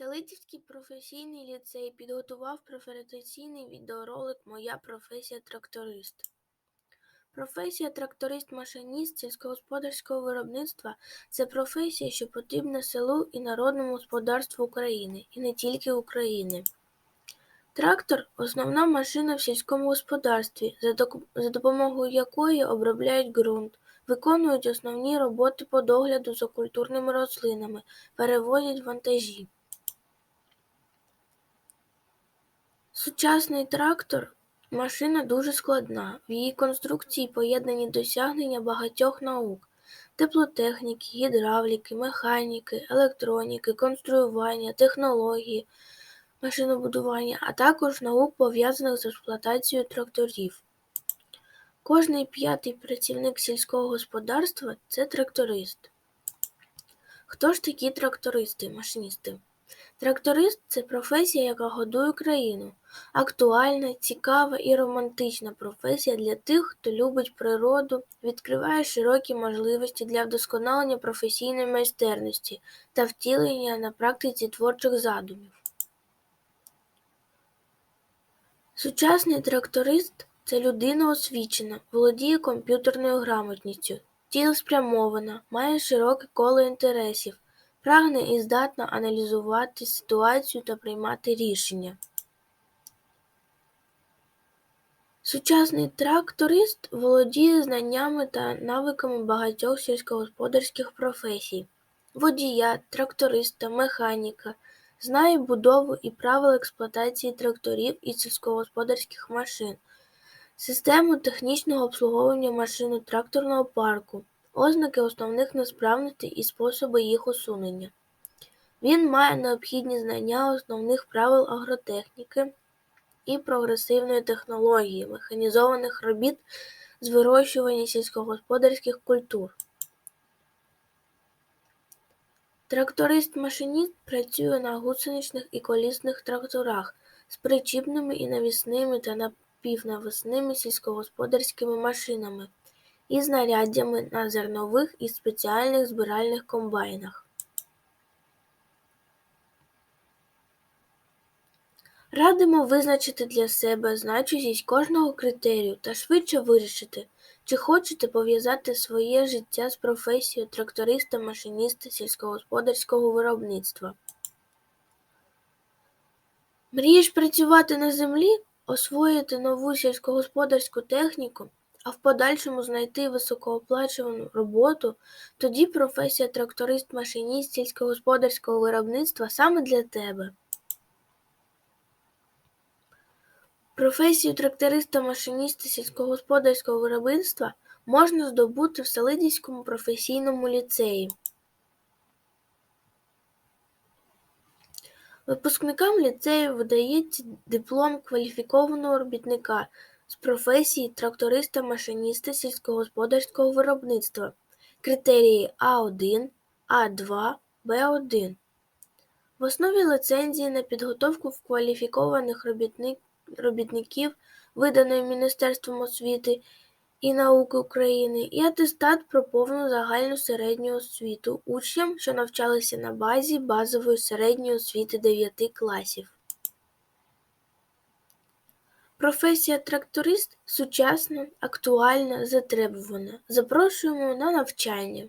Селидівський професійний ліцей підготував презентаційний відеоролик «Моя професія тракторист». Професія тракторист-машиніст сільськогосподарського виробництва – це професія, що потрібна селу і народному господарству України, і не тільки України. Трактор – основна машина в сільському господарстві, за допомогою якої обробляють ґрунт, виконують основні роботи по догляду за культурними рослинами, перевозять вантажі. Сучасний трактор – машина дуже складна. В її конструкції поєднані досягнення багатьох наук – теплотехніки, гідравліки, механіки, електроніки, конструювання, технології, машинобудування, а також наук, пов'язаних з експлуатацією тракторів. Кожний п'ятий працівник сільського господарства – це тракторист. Хто ж такі трактористи, машиністи? Тракторист – це професія, яка годує країну. Актуальна, цікава і романтична професія для тих, хто любить природу, відкриває широкі можливості для вдосконалення професійної майстерності та втілення на практиці творчих задумів. Сучасний тракторист – це людина освічена, володіє комп'ютерною грамотністю, цілеспрямована, має широке коло інтересів, прагне і здатна аналізувати ситуацію та приймати рішення. Сучасний тракторист володіє знаннями та навиками багатьох сільськогосподарських професій – водія, тракториста, механіка, знає будову і правила експлуатації тракторів і сільськогосподарських машин, систему технічного обслуговування машино-тракторного парку, ознаки основних несправностей і способи їх усунення. Він має необхідні знання основних правил агротехніки і прогресивної технології механізованих робіт з вирощування сільськогосподарських культур. Тракторист-машиніст працює на гусеничних і колісних тракторах з причіпними і навісними та напівнавісними сільськогосподарськими машинами і знаряддями на зернових і спеціальних збиральних комбайнах. Радимо визначити для себе значущість кожного критерію та швидше вирішити, чи хочете пов'язати своє життя з професією тракториста-машиніста сільськогосподарського виробництва. Мрієш працювати на землі, освоїти нову сільськогосподарську техніку, а в подальшому знайти високооплачувану роботу, тоді професія тракторист-машиніст сільськогосподарського виробництва саме для тебе. Професію тракториста-машиніста сільськогосподарського виробництва можна здобути в Селидівському професійному ліцеї. Випускникам ліцею видається диплом кваліфікованого робітника з професії тракториста-машиніста сільськогосподарського виробництва. Критерії А1, А2, Б1. В основі ліцензії на підготовку кваліфікованих робітників робітників, виданої Міністерством освіти і науки України, і атестат про повну загальну середню освіту учням, що навчалися на базі базової середньої освіти 9 класів. Професія тракторист сучасна, актуальна, затребувана. Запрошуємо на навчання.